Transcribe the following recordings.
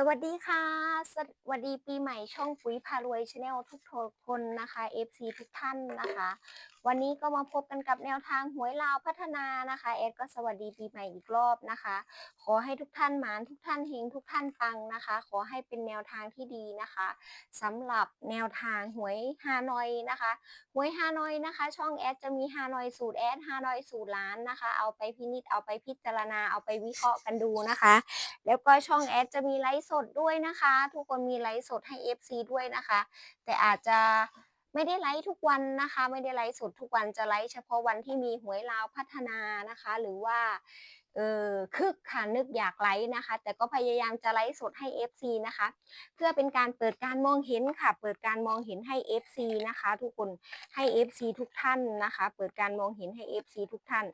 สวัสดีค่ะ สวัสดีปีใหม่ช่องปุ๋ยพารวยชาแนลทุกคนนะคะ FC ทุกท่านนะคะ วันนี้ก็มาพบกันกับแนวทางหวยลาวพัฒนานะคะแอดก็สวัสดีปีใหม่อีกรอบนะคะ ขอให้ทุกท่านหมานทุกท่านเฮงทุกท่านปังนะคะ ขอให้เป็นแนวทางที่ดีนะคะสำหรับแนวทางหวยฮานอยนะคะหวยฮานอยนะคะ ช่องแอดจะมีฮานอยสูตรแอดฮานอยสูตรล้านนะคะ เอาไปพินิจเอาไปพิจารณาเอาไปวิเคราะห์กันดูนะคะ แล้วก็ช่องแอดจะมีไลฟ์สดด้วยนะคะ ทุกคนมีไลฟ์สดให้ FC ด้วยนะคะ แต่อาจจะ ไม่ได้ไลฟ์ทุกวันนะคะ ไม่ได้ไลฟ์สดทุกวันจะไลฟ์เฉพาะวันที่มีหวยลาวพัฒนานะคะ หรือว่าเออคึกค่ะนึกอยากไลฟ์นะคะ แต่ก็พยายามจะไลฟ์สดให้ FC นะคะ เพื่อเป็นการเปิดการมองเห็นค่ะ เปิดการมองเห็นให้ FC นะคะ ทุกคนให้ FC ทุกท่านนะคะ เปิดการมองเห็นให้ FC ทุกท่าน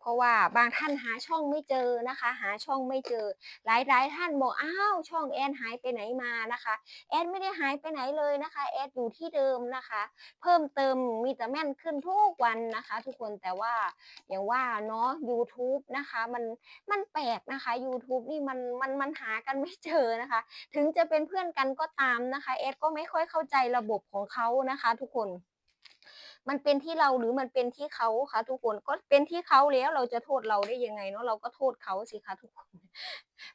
เพราะว่าบางท่านหาช่องไม่เจอนะคะ หาช่องไม่เจอ หลายหลายท่านบอกอ้าวช่องแอนหายไปไหนมานะคะแอนไม่ได้หายไปไหนเลยนะคะแอนอยู่ที่เดิมนะคะ เพิ่มเติมมีแต่แม่นขึ้นทุกวันนะคะ ทุกคนแต่ว่าอย่างว่าเนาะ YouTube นะคะมันมันแปลกนะคะ YouTube นี่มันมันมันหากันไม่เจอนะคะ ถึงจะเป็นเพื่อนกันก็ตามนะคะแอดก็ไม่ค่อยเข้าใจระบบของเขานะคะ ทุกคน มันเป็นที่เราหรือมันเป็นที่เขาคะทุกคนก็เป็นที่เขาแล้วเราจะโทษเราได้ยังไงเนาะเราก็โทษเขาสิคะทุกคน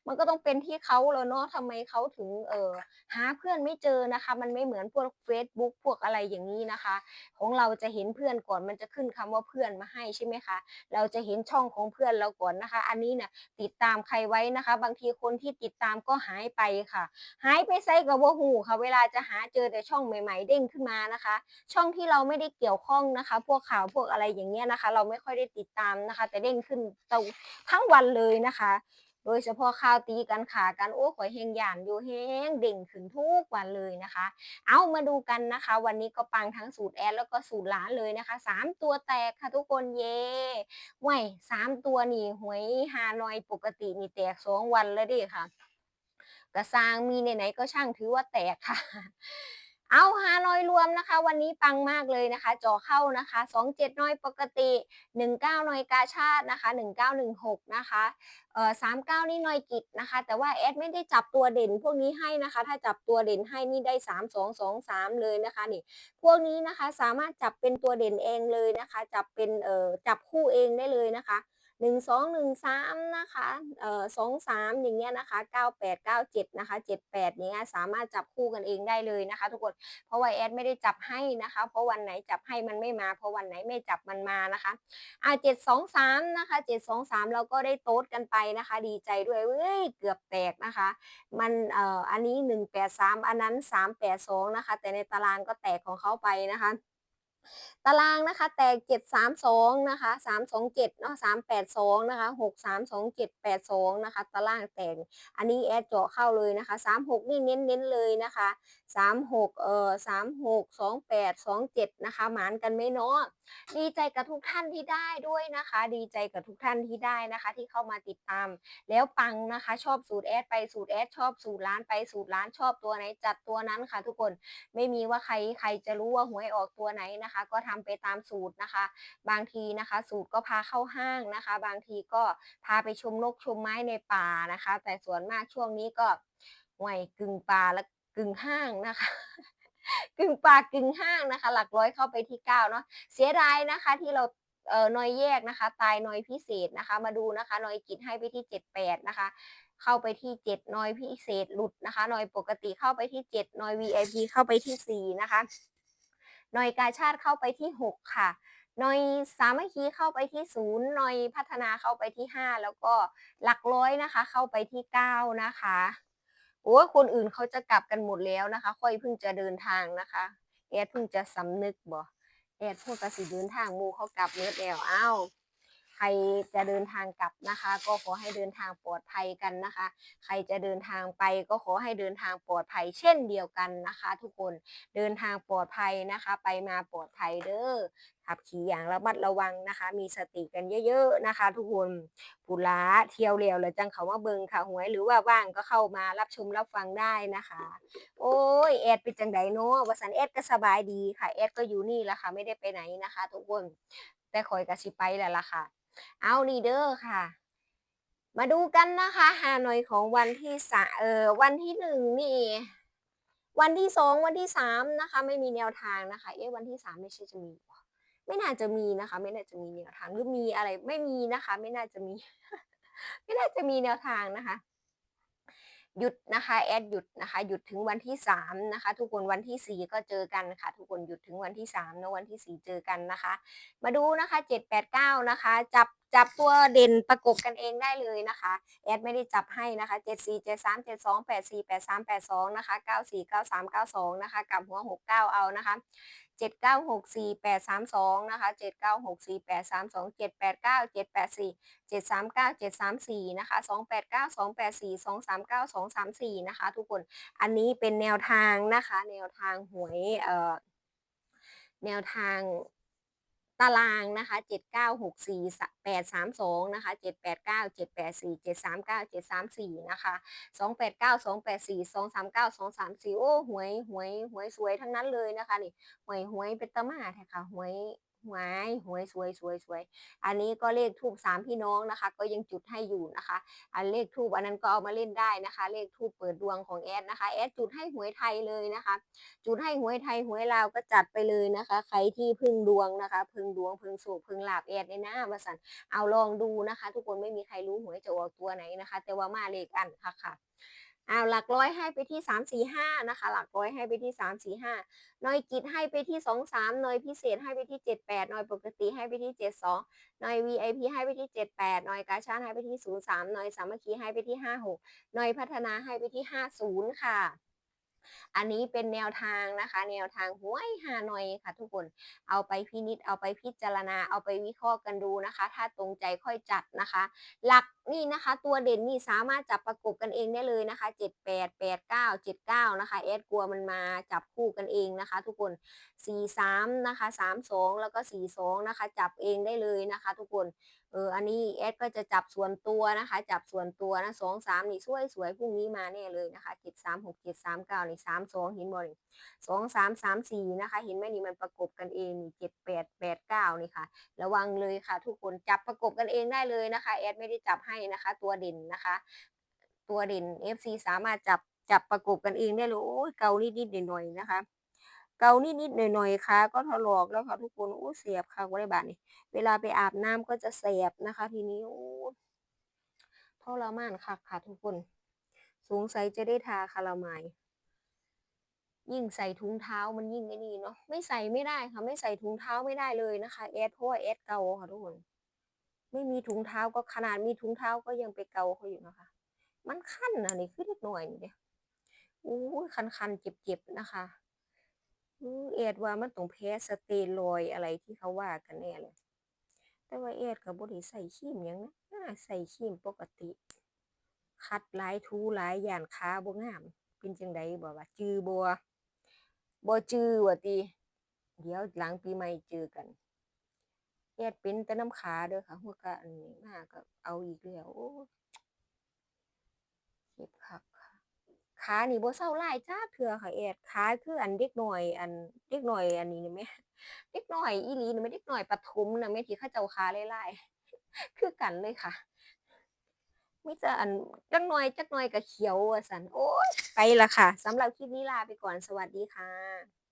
มันก็ต้องเป็นที่เขาแล้วเนาะทำไมเขาถึงเอ่อหาเพื่อนไม่เจอนะคะ มันไม่เหมือนพวกเฟซบุ๊กพวกอะไรอย่างนี้นะคะ ของเราจะเห็นเพื่อนก่อนมันจะขึ้นคำว่าเพื่อนมาให้ใช่ไหมคะเราจะเห็นช่องของเพื่อนเราก่อนนะคะ อันนี้เนี่ยติดตามใครไว้นะคะ บางทีคนที่ติดตามก็หายไปค่ะ หายไปไซกับว่าหูค่ะ เวลาจะหาเจอแต่ช่องใหม่ ๆ เด้งขึ้นมานะคะ ช่องที่เราไม่ได้เกี่ยวข้องนะคะ พวกข่าวพวกอะไรอย่างเงี้ยนะคะ เราไม่ค่อยได้ติดตามนะคะ แต่เด้งขึ้นตทั้งวันเลยนะคะ โดยเฉพาะข่าวตีกันขากันโอ้ข่อยเฮงหยานอยู่เฮงเด่งขึ้นทุกวันเลยนะคะ เอามาดูกันนะคะ วันนี้ก็ปังทั้งสูตรแอดแล้วก็สูตรหลานเลยนะคะสามตัวแตกค่ะทุกคนเย่ไหวสามตัวนี่หวยฮานอยปกตินี่แตกสองวันแล้วดิค่ะกระซางมีไหนๆก็ช่างถือว่าแตกค่ะ เอาฮานอยรวมนะคะ วันนี้ปังมากเลยนะคะจอเข้านะคะ27น้อยปกติ19น้อยกาชาตินะคะ1916นะคะเอ่อ39นี่น้อยกิจนะคะ แต่ว่าแอดไม่ได้จับตัวเด่นพวกนี้ให้นะคะ ถ้าจับตัวเด่นให้นี่ได้ 3 2 2 3 เลยนะคะนี่พวกนี้นะคะสามารถจับเป็นตัวเด่นเองเลยนะคะ จับเป็นเอ่อจับคู่เองได้เลยนะคะ หนึ่งสองหนึ่งสามนะคะเอ่อสองสามอย่างเงี้ยนะคะเก้าแปดเก้าเจ็ดนะคะเจ็ดแปดเนี้ยสามารถจับคู่กันเองได้เลยนะคะ ทุกคนเพราะว่าแอดไม่ได้จับให้นะคะ เพราะวันไหนจับให้มันไม่มา เพราะวันไหนไม่จับมันมานะคะอ่าเจ็ดสองสามนะคะเจ็ดสองสามเราก็ได้โต๊ดกันไปนะคะ ดีใจด้วยเว้ยเกือบแตกนะคะ มันเอ่ออันนี้หนึ่งแปดสามอันนั้นสามแปดสองนะคะ แต่ในตารางก็แตกของเขาไปนะคะ ตารางนะคะ แตก 732 นะคะ 327เนาะ382 นะคะ 632782 นะคะ ตารางแตก อันนี้แอดเจาะเข้าเลยนะคะ 36 นี่เน้นเน้นเลยนะคะ 36 เอ่อ 36 28 27 นะคะ หมานกันไหมเนาะ ดีใจกับทุกท่านที่ได้ด้วยนะคะ ดีใจกับทุกท่านที่ได้นะคะ ที่เข้ามาติดตาม แล้วปังนะคะ ชอบสูตรแอดไปสูตรแอดชอบสูตรร้านไปสูตรร้านชอบตัวไหนจัดตัวนั้นค่ะ ทุกคน ไม่มีว่าใครใครจะรู้ว่าหวยออกตัวไหนนะคะก็ทำไปตามสูตรนะคะ บางทีนะคะ สูตรก็พาเข้าห้างนะคะ บางทีก็พาไปชมนกชมไม้ในป่านะคะ แต่ส่วนมากช่วงนี้ก็ห่วยกึ่งป่าและกึ่งห้างนะคะกึ่งป่ากึ่งห้างนะคะ หลักร้อยเข้าไปที่เก้าเนาะเสียดายนะคะที่เราเอ่อนอยแยกนะคะ ตายนอยพิเศษนะคะ มาดูนะคะนอยกิจให้ไปที่เจ็ดแปดนะคะ เข้าไปที่เจ็ดนอยพิเศษหลุดนะคะนอยปกติเข้าไปที่เจ็ดนอย VIP เข้าไปที่สี่นะคะ นอยกาชาติเข้าไปที่หกค่ะนอยสามัคคีเข้าไปที่ศูนย์นอยพัฒนาเข้าไปที่ห้าแล้วก็หลักร้อยนะคะ เข้าไปที่เก้านะคะโอ้คนอื่นเขาจะกลับกันหมดแล้วนะคะ ค่อยเพิ่งจะเดินทางนะคะแอดเพิ่งจะสำนึกบ่แอดพวกกสิเดินทางมูเขากลับเนื้อแล้วอ้าว ใครจะเดินทางกลับนะคะ ก็ขอให้เดินทางปลอดภัยกันนะคะ ใครจะเดินทางไปก็ขอให้เดินทางปลอดภัยเช่นเดียวกันนะคะ ทุกคนเดินทางปลอดภัยนะคะ ไปมาปลอดภัยเด้อขับขี่อย่างระมัดระวังนะคะ มีสติกันเยอะๆนะคะ ทุกคนผู้ล้าเที่ยวเร็วแล้วจังเขาว่าเบิงค่ะหวยหรือว่าว่างก็เข้ามารับชมรับฟังได้นะคะ โอ้ยแอดเป็นจังไดเนาะวสันแอดก็สบายดีค่ะแอดก็อยู่นี่แหละค่ะ ไม่ได้ไปไหนนะคะ ทุกคนแต่คอยกระสิไปแหละล่ะค่ะ เอานี่เด้อค่ะ มาดูกันนะคะฮานอยของวันที่สเออวันที่หนึ่งนี่ วันที่สองวันที่สามนะคะ ไม่มีแนวทางนะคะ เอ๊ะวันที่สามไม่ใช่จะมีไม่น่าจะมีนะคะ ไม่น่าจะมีแนวทางหรือมีอะไรไม่มีนะคะ ไม่น่าจะมี ไม่น่าจะมีแนวทางนะคะ หยุดนะคะแอดหยุดนะคะหยุดถึงวันที่สามนะคะทุกคนวันที่สี่ก็เจอกันค่ะ ทุกคนหยุดถึงวันที่สามนะวันที่สี่เจอกันนะคะ มาดูนะคะเจ็ดแปดเก้านะคะ จับจับตัวเด่นประกบกันเองได้เลยนะคะแอดไม่ได้จับให้นะคะเจ็ดสี่เจ็ดสามเจ็ดสองแปดสี่แปดสามแปดสองนะคะเก้าสี่เก้าสามเก้าสองนะคะกับหัวหกเก้าเอานะคะ เจ็ดเก้าหกสี่แปดสามสองนะคะเจ็ดเก้าหกสี่แปดสามสองเจ็ดแปดเก้าเจ็ดแปดสี่เจ็ดสามเก้าเจ็ดสามสี่นะคะสองแปดเก้าสองแปดสี่สองสามเก้าสองสามสี่นะคะ ทุกคน อันนี้เป็นแนวทางนะคะ แนวทางหวยเอ่อแนวทาง ตารางนะคะเจ็ดเก้าหกสี่แปดสามสองนะคะเจ็ดแปดเก้าเจ็ดแปดสี่เจ็ดสามเก้าเจ็ดสามสี่นะคะสองแปดเก้าสองแปดสี่สองสามเก้าสองสามสี่โอ้หวยหวยหวยสวยทั้งนั้นเลยนะคะนี่หวยหวยเป็นตะมาแท้ค่ะหวย หวยหวยสวยสวยสวย อันนี้ก็เลขทูบสามพี่น้องนะคะ ก็ยังจุดให้อยู่นะคะ อันเลขทูบอันนั้นก็เอามาเล่นได้นะคะ เลขทูบเปิดดวงของแอดนะคะแอดจุดให้หวยไทยเลยนะคะ จุดให้หวยไทยหวยลาวก็จัดไปเลยนะคะ ใครที่พึ่งดวงนะคะ พึ่งดวงพึ่งสูบพึ่งหลาบแอดในหน้ามาสันเอาลองดูนะคะ ทุกคนไม่มีใครรู้หวยจะออกตัวไหนนะคะ แต่ว่ามาเลขอันค่ะค่ะ อาหลักร้อยให้ไปที่สามสี่ห้านะคะ หลักร้อยให้ไปที่สามสี่ห้าหน่อยกิจให้ไปที่สองสามหน่อยพิเศษให้ไปที่เจ็ดแปดหน่อยปกติให้ไปที่เจ็ดสองหน่อย VIP ให้ไปที่เจ็ดแปดหน่อยกาชาดให้ไปที่ศูนย์สามหน่อยสามัคคีให้ไปที่ห้าหกหน่อยพัฒนาให้ไปที่ห้าศูนย์ค่ะอันนี้เป็นแนวทางนะคะ แนวทางหวยฮานอยค่ะ ทุกคนเอาไปพินิจเอาไปพิจารณาเอาไปวิเคราะห์กันดูนะคะ ถ้าตรงใจค่อยจัดนะคะ หลักนี่นะคะ ตัวเด่นนี่สามารถจับประกบกันเองได้เลยนะคะเจ็ดแปดแปดเก้าเจ็ดเก้านะคะแอดกลัวมันมาจับคู่กันเองนะคะ ทุกคนสี่สามนะคะสามสองแล้วก็สี่สองนะคะ จับเองได้เลยนะคะ ทุกคนเอออันนี้แอดก็จะจับส่วนตัวนะคะ จับส่วนตัวนะสองสามนี่สวยสวยพรุ่งนี้มาแน่เลยนะคะเจ็ดสามหกเจ็ดสามเก้านี่สามสองเห็นบ่นี่สองสามสามสี่นะคะ เห็นไหมนี่มันประกบกันเองนี่เจ็ดแปดแปดเก้านี่ค่ะ ระวังเลยค่ะ ทุกคนจับประกบกันเองได้เลยนะคะแอดไม่ได้จับให้นะคะ ตัวเด่นนะคะ ตัวเด่น FC สามารถจับจับประกบกันเองได้เลยโอ้ยเกานิดๆหน่อยๆนะคะ เกานิดๆหน่อยๆค่ะ ก็ถลอกแล้วค่ะทุกคนโอ้เสียบค่ะว่าได้บาดนี่เวลาไปอาบน้ำก็จะแสบนะคะ ทีนี้โอ้ทรมานค่ะค่ะทุกคนสงสัยจะได้ทาคาราไมายยิ่งใส่ถุงเท้ามันยิ่งไอ้นี่เนาะไม่ใส่ไม่ได้ค่ะ ไม่ใส่ถุงเท้าไม่ได้เลยนะคะแอดเพราะว่าแอดเกาค่ะทุกคน ไม่มีถุงเท้าก็ขนาดมีถุงเท้าก็ยังไปเกาเขาอยู่นะคะ มันคันอะนี่คือเล็กหน่อยนี่เดียอู้คันๆเจ็บๆนะคะอู้แอดว่ามันต้องแพ้สเตียรอยอะไรที่เขาว่ากันแน่เลย แต่ว่าแอดก็บ่ได้ใส่ครีมยังนะใส่ครีมปกติ คัดหลายทูหลายย่านขาบ่งาม เป็นจังไดบ่ว่า จือบ่บ่จือว่าติเดี๋ยวหลังปีใหม่เจอกัน แอดเป็นแต่น้ำขาเด้อค่ะ หัวกะอันนี้มาก็เอาอีกแล้วโอ้เจ็บคักค่ะขานี่บ่เซาหลายจักเทื่อค่ะแอดขาคืออันเด็กหน้อย อันเด็กหน้อย อันนี้นี่แหมเด็กหน้อยอีหลีนี่แม่เด็กหน้อยประถมนะแม่ที่เขาเจ้าขาหลายๆคือกันเลยค่ะมีแต่อันจักหน่อยจักหน่อยก็เขียวว่าซั่นโอ๊ยไปละค่ะสำหรับคลิปนี้ลาไปก่อนสวัสดีค่ะ